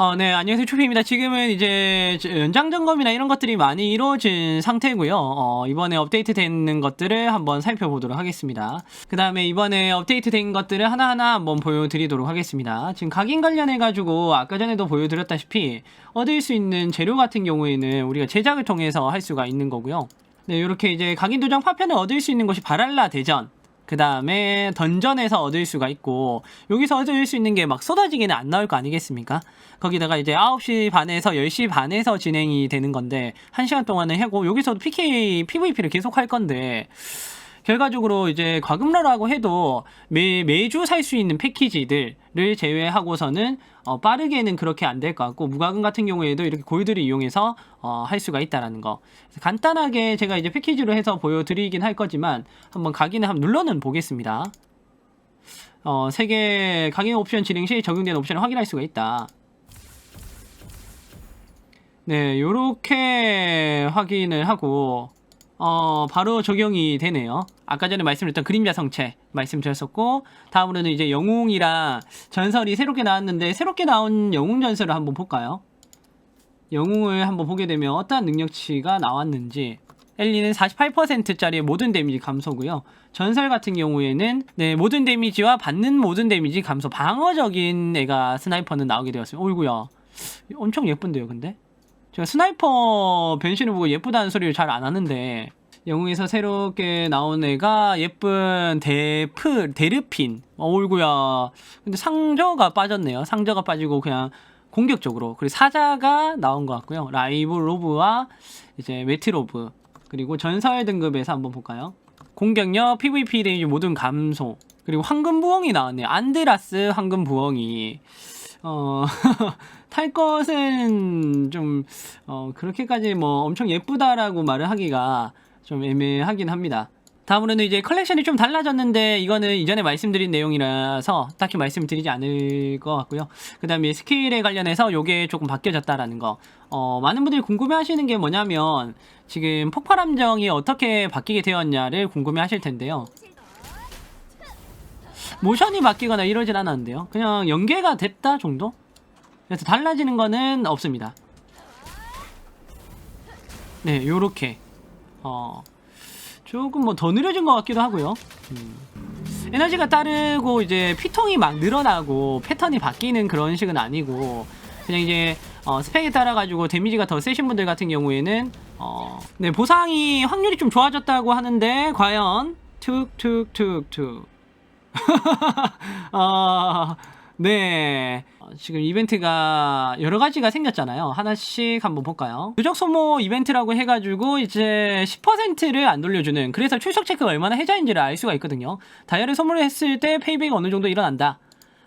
어, 네, 안녕하세요. 추피입니다. 지금은 이제 저- 연장 점검이나 이런 것들이 많이 이루어진 상태고요. 어, 이번에 업데이트 되는 것들을 한번 살펴보도록 하겠습니다. 그 다음에 이번에 업데이트 된 것들을 하나하나 한번 보여드리도록 하겠습니다. 지금 각인 관련해가지고 아까 전에도 보여드렸다시피 얻을 수 있는 재료 같은 경우에는 우리가 제작을 통해서 할 수가 있는 거고요. 네, 이렇게 이제 각인 도장 파편을 얻을 수 있는 곳이 바랄라 대전. 그 다음에 던전에서 얻을 수가 있고 여기서 얻을 수 있는 게 막 쏟아지게는 안 나올 거 아니겠습니까? 거기다가 이제 9시 반에서 10시 반에서 진행이 되는 건데 1시간 동안은 하고 여기서도 PK, PVP를 계속 할 건데 결과적으로 이제 과금러라고 해도 매, 매주 살 수 있는 패키지들을 제외하고서는 어, 빠르게는 그렇게 안 될 것 같고 무과금 같은 경우에도 이렇게 골드를 이용해서 어, 할 수가 있다라는 거. 간단하게 제가 이제 패키지로 해서 보여드리긴 할 거지만 한번 각인을 한번 눌러는 보겠습니다. 어, 세개 각인 옵션 진행 시 적용된 옵션을 확인할 수가 있다. 네 요렇게 확인을 하고 어, 바로 적용이 되네요. 아까 전에 말씀드렸던 그림자 성체 말씀드렸었고, 다음으로는 이제 영웅이랑 전설이 새롭게 나왔는데, 새롭게 나온 영웅 전설을 한번 볼까요? 영웅을 한번 보게 되면 어떠한 능력치가 나왔는지, 엘리는 48%짜리 모든 데미지 감소고요. 전설 같은 경우에는 네, 모든 데미지와 받는 모든 데미지 감소, 방어적인 애가 스나이퍼는 나오게 되었어요. 어이구야. 엄청 예쁜데요, 근데? 제가 스나이퍼 변신을 보고 예쁘다는 소리를 잘 안 하는데 영웅에서 새롭게 나온 애가 예쁜 데프 데르핀 어울구야. 근데 상저가 빠졌네요. 상저가 빠지고 그냥 공격적으로. 그리고 사자가 나온 것 같고요. 라이브 로브와 이제 메트로브. 그리고 전설 등급에서 한번 볼까요? 공격력 PVP 데미지 모든 감소. 그리고 황금 부엉이 나왔네요. 안드라스 황금 부엉이. 어, 탈 것은 좀, 어, 그렇게까지 뭐 엄청 예쁘다라고 말을 하기가 좀 애매하긴 합니다. 다음으로는 이제 컬렉션이 좀 달라졌는데 이거는 이전에 말씀드린 내용이라서 딱히 말씀드리지 않을 것 같고요. 그 다음에 스킬에 관련해서 요게 조금 바뀌어졌다라는 거. 어, 많은 분들이 궁금해 하시는 게 뭐냐면 지금 폭발 함정이 어떻게 바뀌게 되었냐를 궁금해 하실 텐데요. 모션이 바뀌거나 이러진 않았는데요. 그냥 연계가 됐다 정도? 그래서 달라지는 거는 없습니다. 네, 요렇게. 어, 조금 뭐 더 느려진 것 같기도 하고요. 음. 에너지가 따르고 이제 피통이 막 늘어나고 패턴이 바뀌는 그런 식은 아니고 그냥 이제 어, 스펙에 따라 가지고 데미지가 더 세신 분들 같은 경우에는 어, 네 보상이 확률이 좀 좋아졌다고 하는데 과연 툭툭툭툭 어, 네. 어, 지금 이벤트가 여러 가지가 생겼잖아요. 하나씩 한번 볼까요? 누적 소모 이벤트라고 해가지고 이제 10%를 안 돌려주는 그래서 출석 체크가 얼마나 해자인지를 알 수가 있거든요. 다이아를 선물을 했을 때 페이백이 어느 정도 일어난다.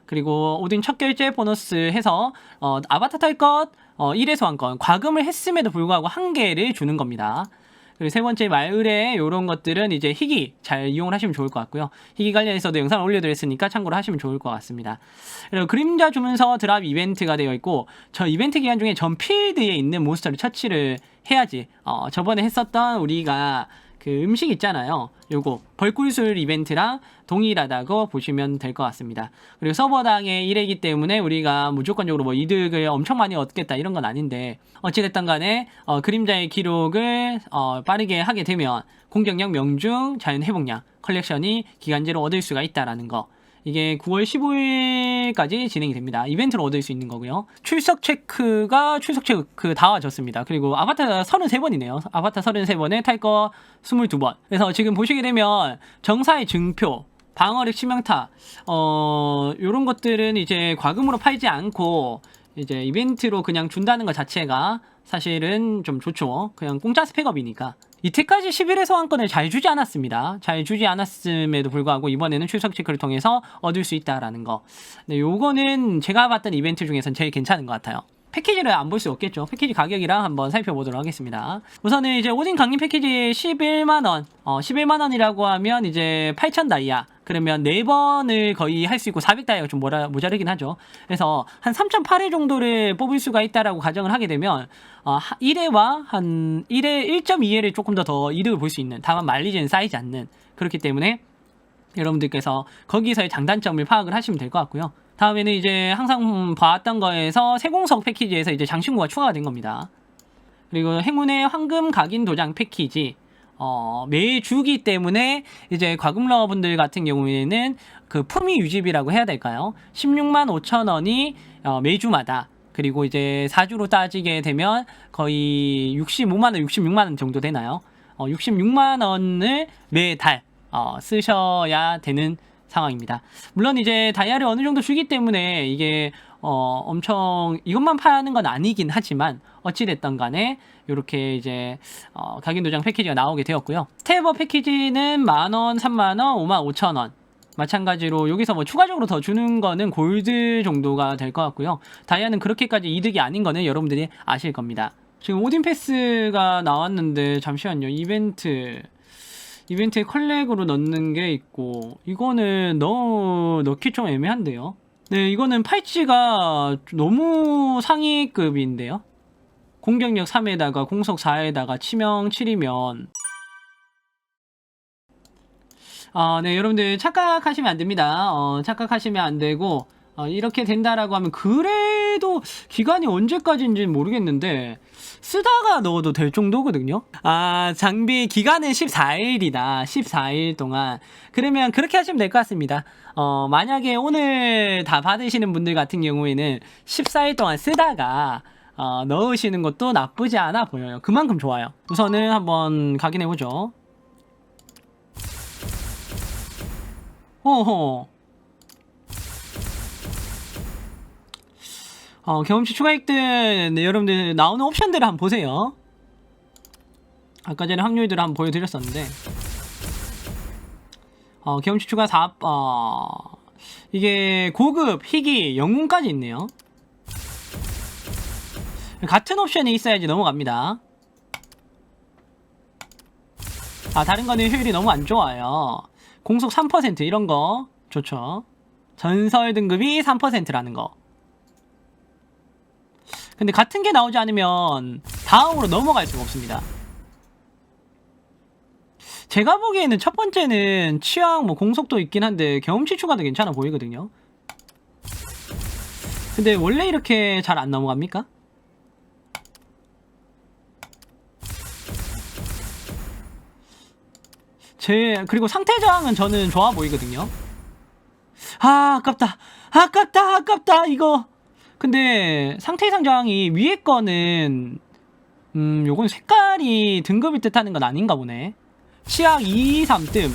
그리고 오딘 첫 결제 보너스 해서 어, 아바타 탈 것, 어, 1회 소환권, 과금을 했음에도 불구하고 한 개를 주는 겁니다. 그리고 세 번째 마을에 이런 것들은 이제 희귀 잘 이용을 하시면 좋을 것 같고요. 희귀 관련해서도 영상을 올려드렸으니까 참고를 하시면 좋을 것 같습니다. 그리고 그림자 주문서 드랍 이벤트가 되어 있고 저 이벤트 기간 중에 전 필드에 있는 몬스터를 처치를 해야지. 어, 저번에 했었던 우리가 그 음식 있잖아요. 요거 벌꿀술 이벤트랑 동일하다고 보시면 될 것 같습니다. 그리고 서버당의 일회이기 때문에 우리가 무조건적으로 뭐 이득을 엄청 많이 얻겠다 이런 건 아닌데 어찌됐든 간에 어, 그림자의 기록을 어, 빠르게 하게 되면 공격력 명중 자연 회복량 컬렉션이 기간제로 얻을 수가 있다라는 거 이게 9월 15일까지 진행이 됩니다. 이벤트로 얻을 수 있는 거고요. 출석 체크가 출석 체크 다 와졌습니다. 그리고 아바타 33번이네요. 아바타 33번에 탈거 22번. 그래서 지금 보시게 되면 정사의 증표, 방어력 치명타, 어, 요런 것들은 이제 과금으로 팔지 않고 이제 이벤트로 그냥 준다는 것 자체가 사실은 좀 좋죠. 그냥 공짜 스펙업이니까. 이때까지 11회 소환권을 잘 주지 않았습니다. 잘 주지 않았음에도 불구하고 이번에는 출석 체크를 통해서 얻을 수 있다라는 거. 네, 요거는 제가 봤던 이벤트 중에선 제일 괜찮은 것 같아요. 패키지를 안 볼 수 없겠죠. 패키지 가격이랑 한번 살펴보도록 하겠습니다. 우선은 이제 오딘 강림 패키지 11만원. 어, 11만원이라고 하면 이제 8,000 다이아. 그러면 4번을 거의 할 수 있고 400 다이아가 좀 모자, 모자르긴 하죠. 그래서 한 3,008회 정도를 뽑을 수가 있다라고 가정을 하게 되면 어, 1회와 한 1회 1.2회를 조금 더 더 이득을 볼 수 있는 다만 말리지는 쌓이지 않는 그렇기 때문에 여러분들께서 거기서의 장단점을 파악을 하시면 될 것 같고요. 다음에는 이제 항상 봤던 거에서 세공석 패키지에서 이제 장신구가 추가가 된 겁니다. 그리고 행운의 황금 각인 도장 패키지. 어, 매주기 때문에 이제 과금러 분들 같은 경우에는 그 품위 유지비라고 해야 될까요? 16만 5천 원이 어, 매주마다 그리고 이제 4주로 따지게 되면 거의 65만 원, 66만 원 정도 되나요? 어, 66만 원을 매달 어, 쓰셔야 되는 상황입니다. 물론 이제 다이아를 어느 정도 주기 때문에 이게 어, 엄청 이것만 파는 건 아니긴 하지만 어찌됐든 간에 이렇게 이제 어, 각인 도장 패키지가 나오게 되었고요. 스테버 패키지는 만원, 3만원, 5만 5천원 마찬가지로 여기서 뭐 추가적으로 더 주는 거는 골드 정도가 될 것 같고요. 다이아는 그렇게까지 이득이 아닌 거는 여러분들이 아실 겁니다. 지금 오딘 패스가 나왔는데 잠시만요. 이벤트 이벤트에 컬렉으로 넣는 게 있고 이거는 너무 넣기 좀 애매한데요. 네, 이거는 팔찌가 너무 상위급인데요. 공격력 3에다가 공속 4에다가 치명 7이면 아, 네, 여러분들 착각하시면 안 됩니다. 어, 착각하시면 안 되고 어, 이렇게 된다라고 하면 그래 도 기간이 언제까지인지는 모르겠는데 쓰다가 넣어도 될 정도거든요. 아, 장비 기간은 14일이다. 14일 동안. 그러면 그렇게 하시면 될 것 같습니다. 어, 만약에 오늘 다 받으시는 분들 같은 경우에는 14일 동안 쓰다가 어, 넣으시는 것도 나쁘지 않아 보여요. 그만큼 좋아요. 우선은 한번 확인해 보죠. 호호. 어, 경험치 추가액들 네, 여러분들 나오는 옵션들을 한번 보세요. 아까 전에 확률들을 한번 보여드렸었는데 어, 경험치 추가 4, 어, 이게 고급, 희귀, 영웅까지 있네요. 같은 옵션이 있어야지 넘어갑니다. 아, 다른 거는 효율이 너무 안 좋아요. 공속 3% 이런 거 좋죠. 전설 등급이 3%라는 거. 근데 같은 게 나오지 않으면 다음으로 넘어갈 수가 없습니다. 제가 보기에는 첫 번째는 취향, 뭐 공속도 있긴 한데 경험치 추가도 괜찮아 보이거든요. 근데 원래 이렇게 잘 안 넘어갑니까? 제 그리고 상태 저항은 저는 좋아 보이거든요. 아 아깝다, 아깝다, 아깝다 이거. 근데 상태 이상 저항이 위에 거는 음 요건 색깔이 등급이 뜻하는 건 아닌가 보네. 치약 2, 3뜸.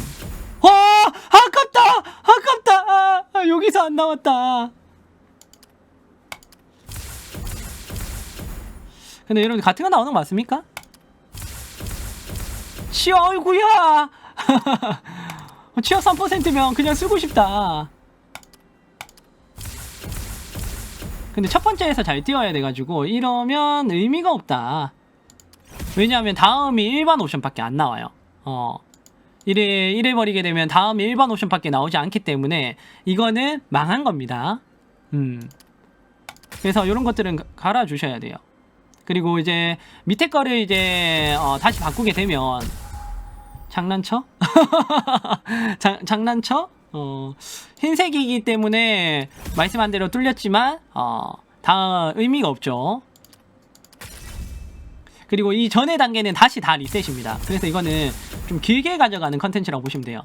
와 아깝다, 아깝다. 아, 아, 여기서 안 나왔다. 근데 여러분 같은 거 나오는 거 맞습니까? 치아 어이구야 치아 3%면 그냥 쓰고 싶다 근데 첫 번째에서 잘 띄워야 돼가지고 이러면 의미가 없다. 왜냐하면 다음이 일반 옵션밖에 안 나와요. 어. 이래 이래 버리게 되면 다음이 일반 옵션밖에 나오지 않기 때문에 이거는 망한 겁니다. 음. 그래서 이런 것들은 갈아 주셔야 돼요. 그리고 이제 밑에 거를 이제 어, 다시 바꾸게 되면 장난쳐? 장, 장난쳐? 어, 흰색이기 때문에 말씀한 대로 뚫렸지만 어, 다 의미가 없죠. 그리고 이 전의 단계는 다시 다 리셋입니다. 그래서 이거는 좀 길게 가져가는 컨텐츠라고 보시면 돼요.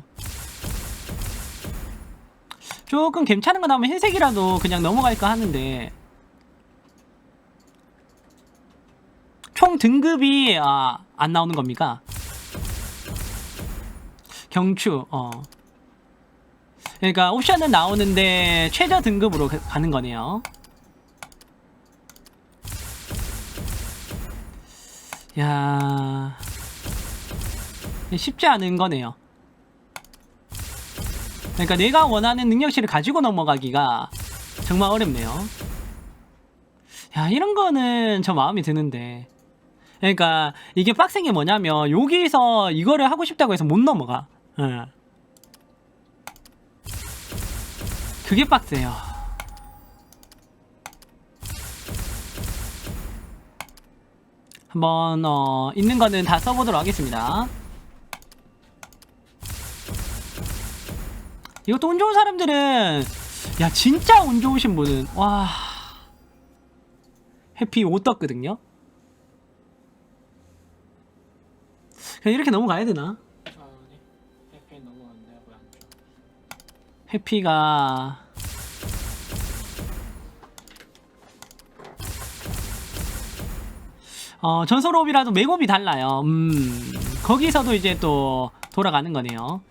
조금 괜찮은 거 나오면 흰색이라도 그냥 넘어갈까 하는데 총 등급이 아, 안 나오는 겁니까? 경추 어 그러니까 옵션은 나오는데 최저 등급으로 가- 가는 거네요. 야. 쉽지 않은 거네요. 그러니까 내가 원하는 능력치를 가지고 넘어가기가 정말 어렵네요. 야 이런 거는 저 마음이 드는데. 그러니까 이게 빡센 게 뭐냐면 여기서 이거를 하고 싶다고 해서 못 넘어가. 예. 그게 빡세요. 한번 어, 있는 거는 다 써보도록 하겠습니다. 이것도 운 좋은 사람들은 야 진짜 운 좋으신 분은 와 해피 5 떴거든요 그냥 이렇게 넘어가야 되나? 해피가 어, 전설옵이라도 매곱이 달라요. 음, 거기서도 이제 또 돌아가는 거네요.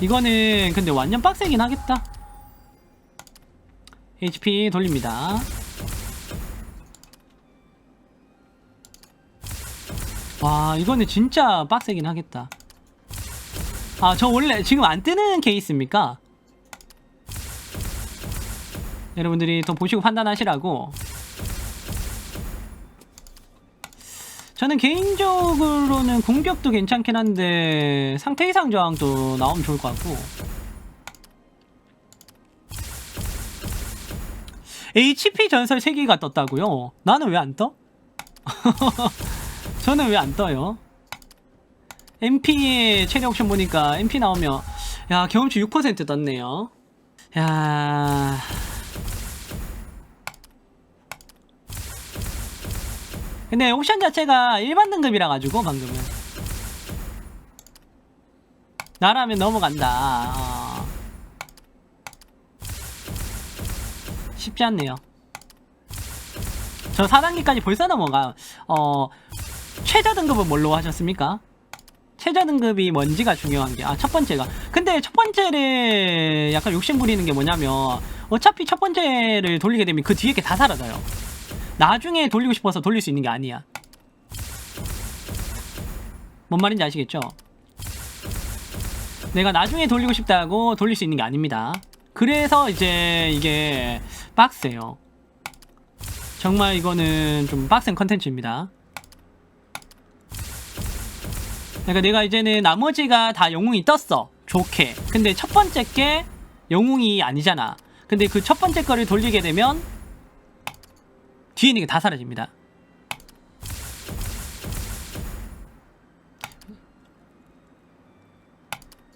이거는 근데 완전 빡세긴 하겠다. HP 돌립니다. 와, 이거는 진짜 빡세긴 하겠다. 아, 저 원래 지금 안 뜨는 케이스입니까? 여러분들이 더 보시고 판단하시라고. 저는 개인적으로는 공격도 괜찮긴 한데 상태 이상 저항도 나오면 좋을 것 같고 HP 전설 3개가 떴다고요? 나는 왜 안 떠? 저는 왜 안 떠요? MP의 최대 옵션 보니까 MP 나오면 야 경험치 6% 떴네요 야 근데 옵션 자체가 일반 등급이라 가지고 방금은. 나라면 넘어간다. 어. 쉽지 않네요. 저 4단계까지 벌써 넘어가. 어 최저 등급은 뭘로 하셨습니까? 최저 등급이 뭔지가 중요한 게 아 첫 번째가. 근데 첫 번째를 약간 욕심 부리는 게 뭐냐면 어차피 첫 번째를 돌리게 되면 그 뒤에 게 다 사라져요 나중에 돌리고 싶어서 돌릴 수 있는 게 아니야. 뭔 말인지 아시겠죠? 내가 나중에 돌리고 싶다고 돌릴 수 있는 게 아닙니다. 그래서 이제 이게 빡세요. 정말 이거는 좀 빡센 컨텐츠입니다. 그러니까 내가 이제는 나머지가 다 영웅이 떴어. 좋게. 근데 첫 번째 게 영웅이 아니잖아. 근데 그 첫 번째 거를 돌리게 되면 뒤에 있는 게 다 사라집니다.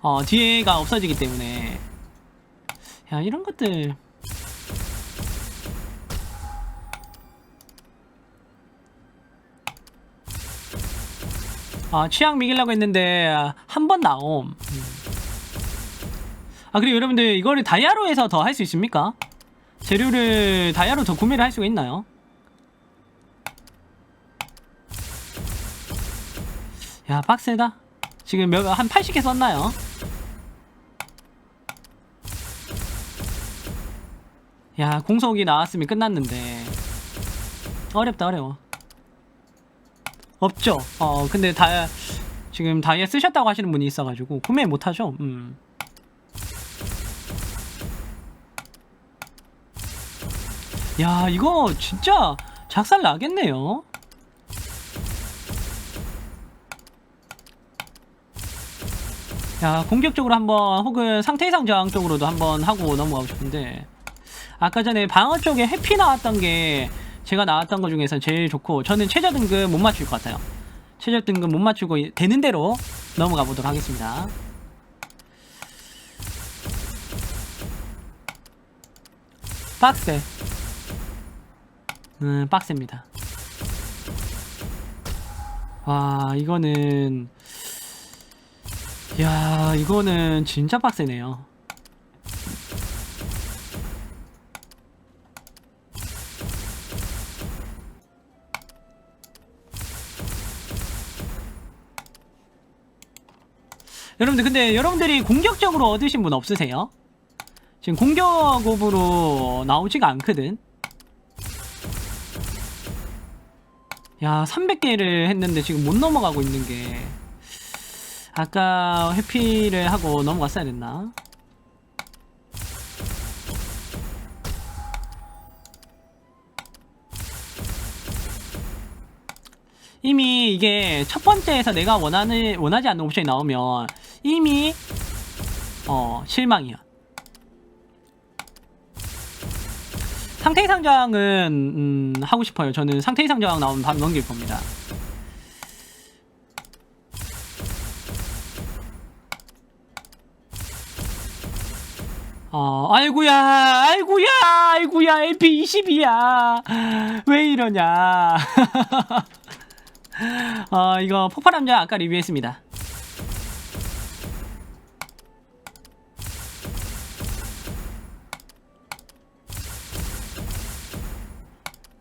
어, 뒤에가 없어지기 때문에. 야, 이런 것들. 아, 취향 미기려고 했는데, 한 번 나옴. 음. 아, 그리고 여러분들, 이거를 다이아로 해서 더 할 수 있습니까? 재료를 다이아로 더 구매를 할 수가 있나요? 야 빡세다. 지금 몇, 한 80개 썼나요? 야 공속이 나왔으면 끝났는데. 어렵다 어려워. 없죠? 어 근데 다 지금 다이아 쓰셨다고 하시는 분이 있어가지고 구매 못하죠? 음. 야 이거 진짜 작살 나겠네요 자 공격적으로 한번 혹은 상태 이상 저항 쪽으로도 한번 하고 넘어가고 싶은데 아까 전에 방어 쪽에 해피 나왔던 게 제가 나왔던 것 중에서 제일 좋고 저는 최저 등급 못 맞출 것 같아요. 최저 등급 못 맞추고 되는 대로 넘어가 보도록 하겠습니다. 빡세 음 빡셉니다. 와 이거는 야 이거는 진짜 빡세네요. 여러분들 근데 여러분들이 공격적으로 얻으신 분 없으세요? 지금 공격업으로 나오지가 않거든. 야 300개를 했는데 지금 못 넘어가고 있는 게 아까 회피를 하고 넘어갔어야 됐나? 이미 이게 첫 번째에서 내가 원하는 원하지 않는 옵션이 나오면 이미 어 실망이야. 상태 이상 저항은 음, 하고 싶어요. 저는 상태 이상 저항 나오면 바로 넘길 겁니다. 어, 아이구야, 아이구야, 아이구야, MP20이야. 왜 이러냐. 어, 이거 폭발함자 아까 리뷰했습니다.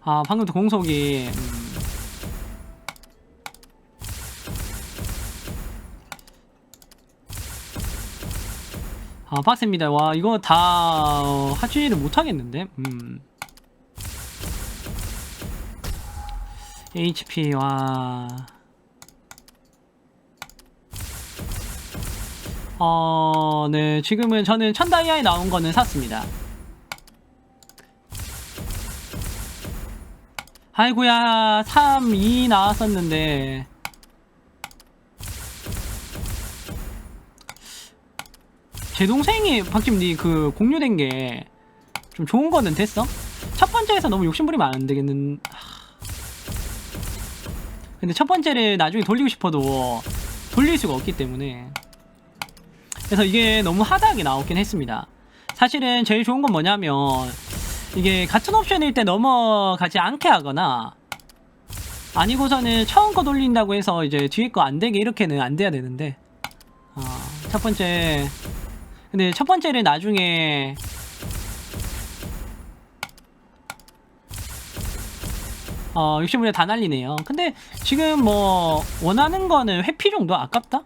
아, 방금도 공속이. 음. 아, 빡셉니다. 와, 이거 다 어, 하지를 못하겠는데? 음. HP, 와. 어, 네. 지금은 저는 천다이아에 나온 거는 샀습니다. 아이고야, 3, 2 나왔었는데. 제 동생이 박집니 그 공유된 게 좀 좋은 거는 됐어? 첫 번째에서 너무 욕심부리면 안 되겠는. 하... 근데 첫 번째를 나중에 돌리고 싶어도 돌릴 수가 없기 때문에. 그래서 이게 너무 하드하게 나오긴 했습니다. 사실은 제일 좋은 건 뭐냐면 이게 같은 옵션일 때 넘어가지 않게 하거나 아니고서는 처음 거 돌린다고 해서 이제 뒤에 거 안 되게 이렇게는 안 돼야 되는데 어, 첫 번째 근데 첫 번째를 나중에 어 60분에 다 날리네요 근데 지금 뭐 원하는 거는 회피 정도 아깝다?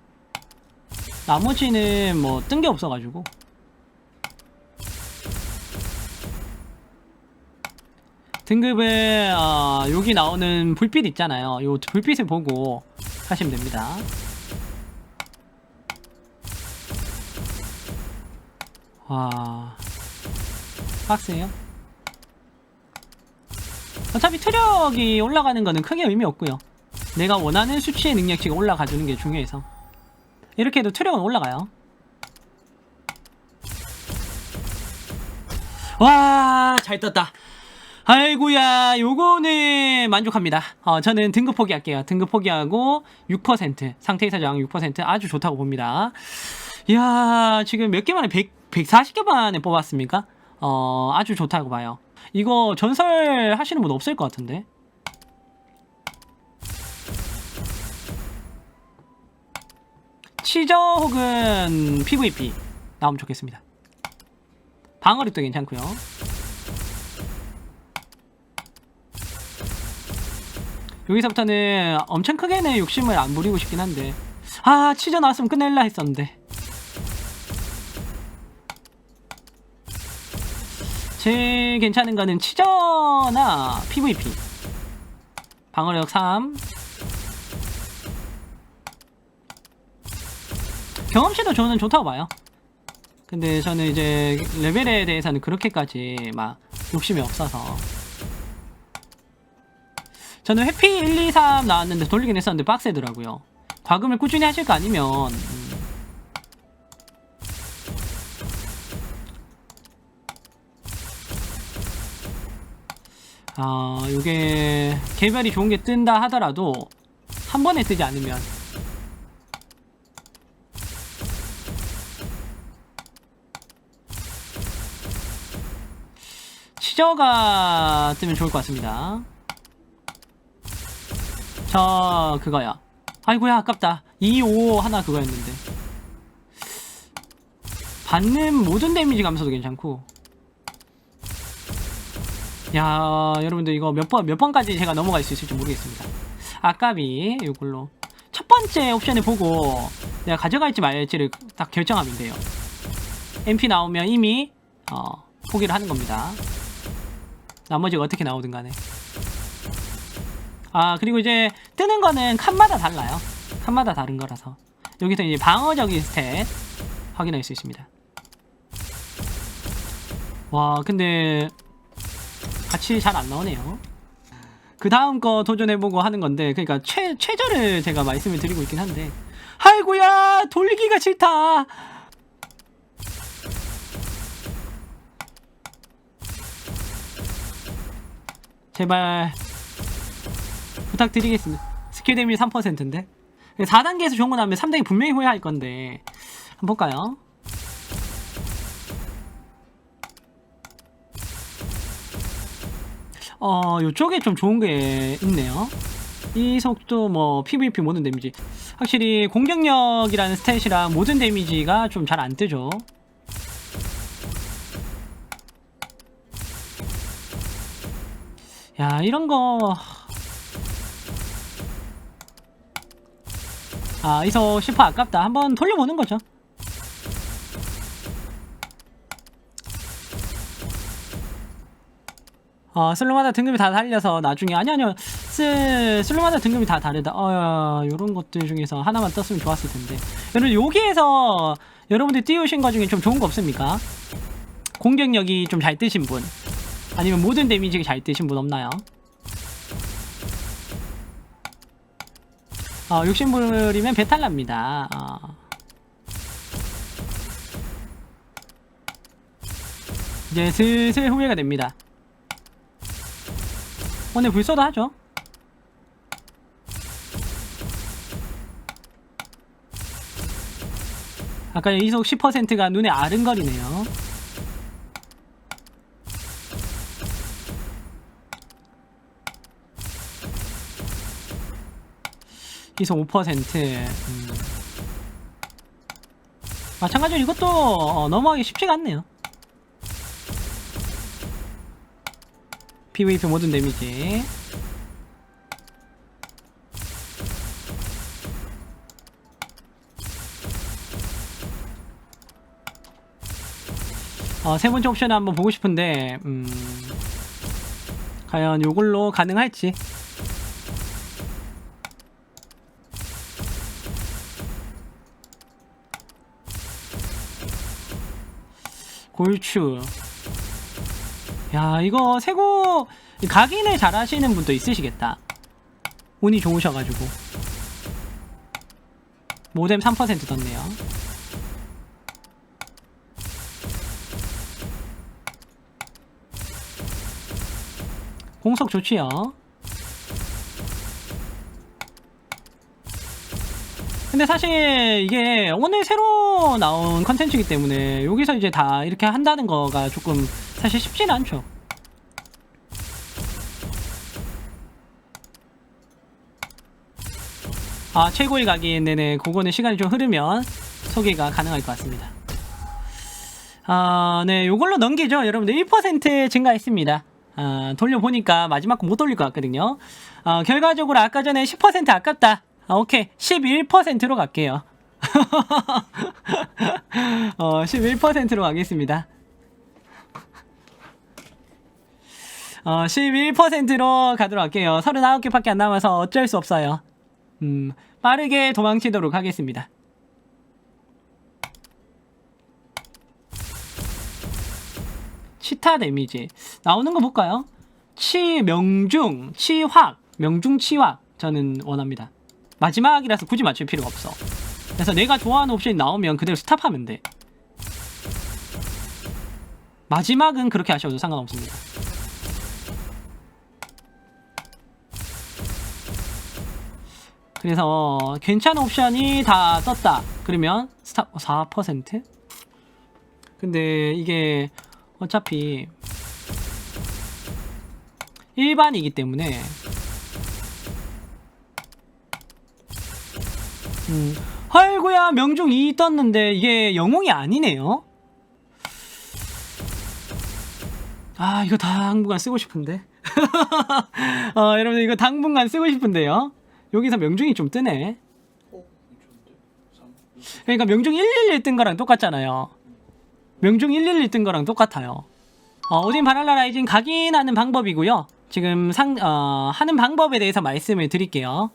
나머지는 뭐 뜬 게 없어가지고 등급은 어, 여기 나오는 불빛 있잖아요. 요 불빛을 보고 하시면 됩니다. 와 빡세요. 어차피 투력이 올라가는 거는 크게 의미 없고요. 내가 원하는 수치의 능력치가 올라가 주는 게 중요해서 이렇게 해도 투력은 올라가요. 와, 잘 떴다. 아이고야, 요거는 만족합니다. 어, 저는 등급 포기할게요. 등급 포기하고 6% 상태 이사 저항 6% 아주 좋다고 봅니다. 이야, 지금 몇 개 만에 100, 140개 만에 뽑았습니까? 어, 아주 좋다고 봐요. 이거 전설 하시는 분 없을 것 같은데. 치저 혹은 PVP 나오면 좋겠습니다. 방어력도 괜찮고요. 여기서부터는 엄청 크게는 욕심을 안 부리고 싶긴 한데 아 치저 나왔으면 끝낼라 했었는데 제일 괜찮은 거는 치저나 PVP 방어력 3 경험치도 저는 좋다고 봐요. 근데 저는 이제 레벨에 대해서는 그렇게까지 막 욕심이 없어서. 저는 회피 1, 2, 3 나왔는데 돌리긴 했었는데 빡세더라고요. 과금을 꾸준히 하실 거 아니면 음. 아, 요게 개별이 좋은 게 뜬다 하더라도 한 번에 뜨지 않으면 치저가 뜨면 좋을 것 같습니다. 저 그거야. 아이고야 아깝다. 2, 5 하나 그거였는데. 받는 모든 데미지 감소도 괜찮고. 야 여러분들 이거 몇 번 몇 번까지 제가 넘어갈 수 있을지 모르겠습니다. 아깝이 이걸로 첫 번째 옵션을 보고 내가 가져갈지 말지를 딱 결정하면 돼요. MP 나오면 이미 어, 포기를 하는 겁니다. 나머지가 어떻게 나오든 간에. 아 그리고 이제 뜨는 거는 칸마다 달라요 칸마다 다른 거라서 여기서 이제 방어적인 스탯 확인할 수 있습니다 와 근데 같이 잘 안 나오네요. 그 다음 거 도전해보고 하는 건데 그러니까 최, 최저를 제가 말씀을 드리고 있긴 한데. 아이고야 돌리기가 싫다! 제발 부탁드리겠습니다. 스킬 데미지 3%인데. 4단계에서 좋은 거 나오면 3단계 분명히 후회할 건데. 한번 볼까요? 어, 요쪽에 좀 좋은 게 있네요. 이 속도 뭐 PVP 모든 데미지. 확실히 공격력이라는 스탯이랑 모든 데미지가 좀 잘 안 뜨죠. 야, 이런 거. 아, 이소 10% 아깝다. 한번 돌려보는 거죠. 어, 슬로마다 등급이 다 달려서 나중에 아니 아니요 슬 슬로마다 등급이 다 다르다. 어, 요런 것들 중에서 하나만 떴으면 좋았을 텐데. 여러분 여기에서 여러분들 띄우신 거 중에 좀 좋은 거 없습니까? 공격력이 좀 잘 뜨신 분, 아니면 모든 데미지가 잘 뜨신 분 없나요? 어, 욕심부리면 배탈 납니다. 어. 이제 슬슬 후회가 됩니다. 오늘 불소도 하죠. 아까 이속 10%가 눈에 아른거리네요. 이속 5%. 음. 마찬가지로 이것도 어, 넘어가기 쉽지가 않네요. PVP 모든 데미지. 어, 세 번째 옵션을 한번 보고 싶은데, 음, 과연 요걸로 가능할지. 골추. 야, 이거 세고 각인을 잘 하시는 분도 있으시겠다. 운이 좋으셔가지고. 모뎀 3% 떴네요. 공속 좋지요. 근데 사실 이게 오늘 새로 나온 컨텐츠이기 때문에 여기서 이제 다 이렇게 한다는 거가 조금 사실 쉽지는 않죠. 아 최고의 각인 네네 그거는 시간이 좀 흐르면 소개가 가능할 것 같습니다. 아네 요걸로 넘기죠 여러분들 1% 증가했습니다. 아, 돌려보니까 마지막 거못 돌릴 것 같거든요. 아, 결과적으로 아까 전에 10% 아깝다. 아, 오케이 11%로 갈게요. 어, 11%로 가겠습니다. 어, 11%로 가도록 할게요. 39개밖에 안 남아서 어쩔 수 없어요. 음, 빠르게 도망치도록 하겠습니다. 치타 데미지 나오는 거 볼까요? 치 명중 치확 명중 치확 저는 원합니다. 마지막이라서 굳이 맞출 필요가 없어. 그래서 내가 좋아하는 옵션이 나오면 그대로 스탑하면 돼. 마지막은 그렇게 하셔도 상관없습니다. 그래서 괜찮은 옵션이 다 떴다. 그러면 스탑 4%? 근데 이게 어차피 일반이기 때문에 음, 아이고야 명중 2 떴는데 이게 영웅이 아니네요 아 이거 당분간 쓰고 싶은데 어, 여러분들 이거 당분간 쓰고 싶은데요 여기서 명중이 좀 뜨네 그러니까 명중 111 뜬 거랑 똑같잖아요 명중 111 뜬 거랑 똑같아요. 어, 오딘 바랄라 라이징 각인하는 방법이고요. 지금 상, 어, 하는 방법에 대해서 말씀을 드릴게요.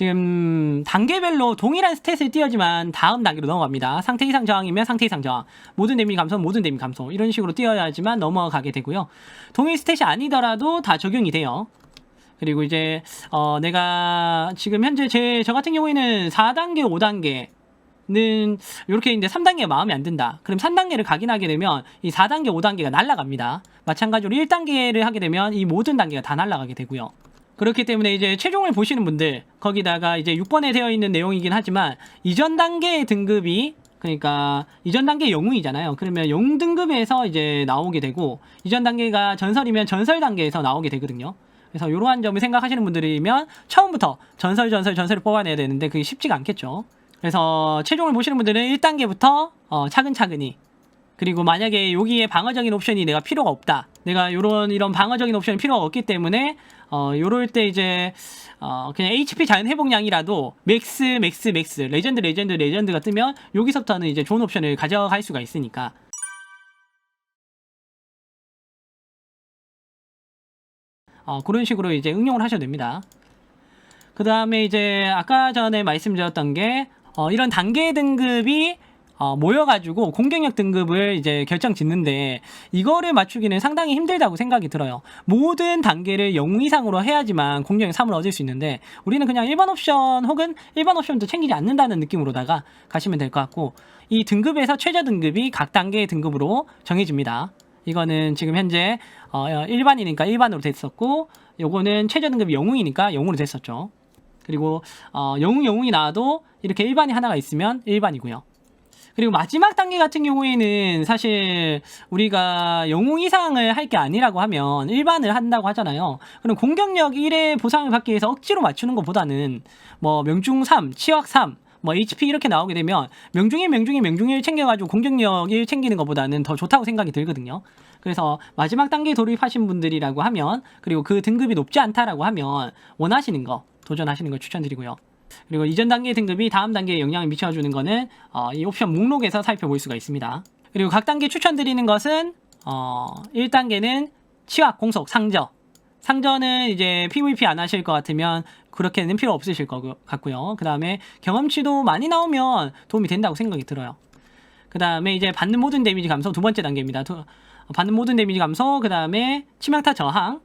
지금 단계별로 동일한 스탯을 띄어지만 다음 단계로 넘어갑니다. 상태 이상 저항이면 상태 이상 저항, 모든 데미 감소, 모든 데미 감소 이런 식으로 띄어야지만 넘어가게 되고요. 동일 스탯이 아니더라도 다 적용이 돼요. 그리고 이제 어, 내가 지금 현재 제 저 같은 경우에는 4단계, 5단계 는 이렇게 있는데 3단계가 마음에 안 든다. 그럼 3단계를 각인하게 되면 이 4단계, 5단계가 날라갑니다. 마찬가지로 1단계를 하게 되면 이 모든 단계가 다 날라가게 되고요. 그렇기 때문에 이제 최종을 보시는 분들 거기다가 이제 6번에 되어 있는 내용이긴 하지만 이전 단계의 등급이 그러니까 이전 단계 영웅이잖아요. 그러면 영웅 등급에서 이제 나오게 되고 이전 단계가 전설이면 전설 단계에서 나오게 되거든요. 그래서 이러한 점을 생각하시는 분들이면 처음부터 전설 전설 전설을 뽑아내야 되는데 그게 쉽지가 않겠죠. 그래서 최종을 보시는 분들은 1단계부터 어, 차근차근히 그리고 만약에 여기에 방어적인 옵션이 내가 필요가 없다. 내가 요런 이런 방어적인 옵션이 필요가 없기 때문에 어 요럴 때 이제 어 그냥 HP 자연 회복량이라도 맥스 맥스 맥스 레전드 레전드 레전드가 뜨면 여기서부터는 이제 좋은 옵션을 가져갈 수가 있으니까 어 그런 식으로 이제 응용을 하셔도 됩니다. 그 다음에 이제 아까 전에 말씀드렸던 게 어, 이런 단계 등급이 어, 모여가지고 공격력 등급을 이제 결정 짓는데 이거를 맞추기는 상당히 힘들다고 생각이 들어요. 모든 단계를 0 이상으로 해야지만 공격력 3을 얻을 수 있는데 우리는 그냥 일반 옵션 혹은 일반 옵션도 챙기지 않는다는 느낌으로다가 가시면 될 것 같고 이 등급에서 최저 등급이 각 단계의 등급으로 정해집니다. 이거는 지금 현재 어, 일반이니까 일반으로 됐었고 요거는 최저 등급이 영웅이니까 영웅으로 됐었죠. 그리고 어, 영웅 영웅이 나와도 이렇게 일반이 하나가 있으면 일반이고요. 그리고 마지막 단계 같은 경우에는 사실 우리가 영웅 이상을 할 게 아니라고 하면 일반을 한다고 하잖아요. 그럼 공격력 1의 보상을 받기 위해서 억지로 맞추는 것보다는 뭐 명중 3, 치확 3, 뭐 HP 이렇게 나오게 되면 명중이 명중이 명중을 챙겨가지고 공격력 1 챙기는 것보다는 더 좋다고 생각이 들거든요. 그래서 마지막 단계에 돌입하신 분들이라고 하면 그리고 그 등급이 높지 않다라고 하면 원하시는 거 도전하시는 걸 추천드리고요. 그리고 이전 단계 등급이 다음 단계에 영향을 미쳐주는 거는 어, 이 옵션 목록에서 살펴볼 수가 있습니다. 그리고 각 단계 추천드리는 것은 어, 1단계는 치확, 공속, 상저. 상저는 이제 PVP 안 하실 것 같으면 그렇게는 필요 없으실 것 같고요. 그 다음에 경험치도 많이 나오면 도움이 된다고 생각이 들어요. 그 다음에 이제 받는 모든 데미지 감소 두 번째 단계입니다. 두- 받는 모든 데미지 감소, 그 다음에 치명타 저항,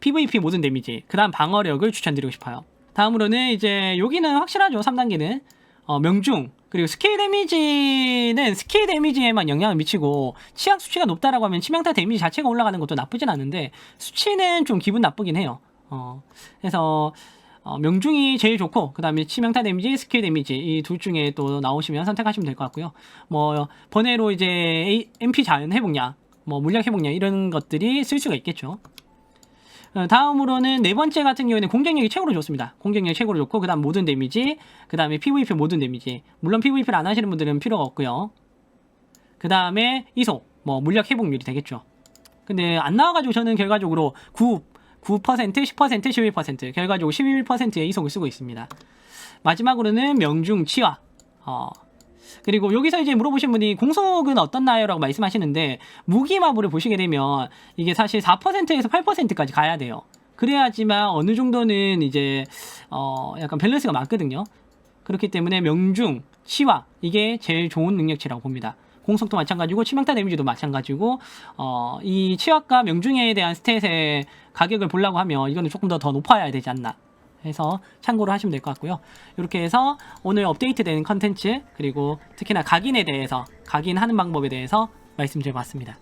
PVP 모든 데미지, 그 다음 방어력을 추천드리고 싶어요. 다음으로는 이제 여기는 확실하죠. 3단계는 어, 명중 그리고 스킬 데미지는 스킬 데미지에만 영향을 미치고 치약 수치가 높다라고 하면 치명타 데미지 자체가 올라가는 것도 나쁘진 않은데 수치는 좀 기분 나쁘긴 해요. 어, 그래서 어, 명중이 제일 좋고 그 다음에 치명타 데미지, 스킬 데미지 이 둘 중에 또 나오시면 선택하시면 될 것 같고요. 뭐 번외로 이제 A- MP 자연 회복량, 뭐 물약 회복량 이런 것들이 쓸 수가 있겠죠. 어, 다음으로는 네 번째 같은 경우에는 공격력이 최고로 좋습니다. 공격력이 최고로 좋고 그다음 모든 데미지, 그다음에 PVP 모든 데미지. 물론 PVP를 안 하시는 분들은 필요가 없고요. 그다음에 이속, 뭐 물약 회복률이 되겠죠. 근데 안 나와가지고 저는 결과적으로 9, 9%, 10%, 11% 결과적으로 11%의 이속을 쓰고 있습니다. 마지막으로는 명중 치화. 어, 그리고 여기서 이제 물어보신 분이 공속은 어떻나요? 라고 말씀하시는데 무기 마블을 보시게 되면 이게 사실 4%에서 8%까지 가야 돼요. 그래야지만 어느 정도는 이제 어 약간 밸런스가 맞거든요. 그렇기 때문에 명중, 치화 이게 제일 좋은 능력치라고 봅니다. 공속도 마찬가지고 치명타 데미지도 마찬가지고 어 이 치화과 명중에 대한 스탯의 가격을 보려고 하면 이거는 조금 더 더 높아야 되지 않나. 해서 참고를 하시면 될 것 같고요. 이렇게 해서 오늘 업데이트된 컨텐츠 그리고 특히나 각인에 대해서 각인하는 방법에 대해서 말씀드려봤습니다.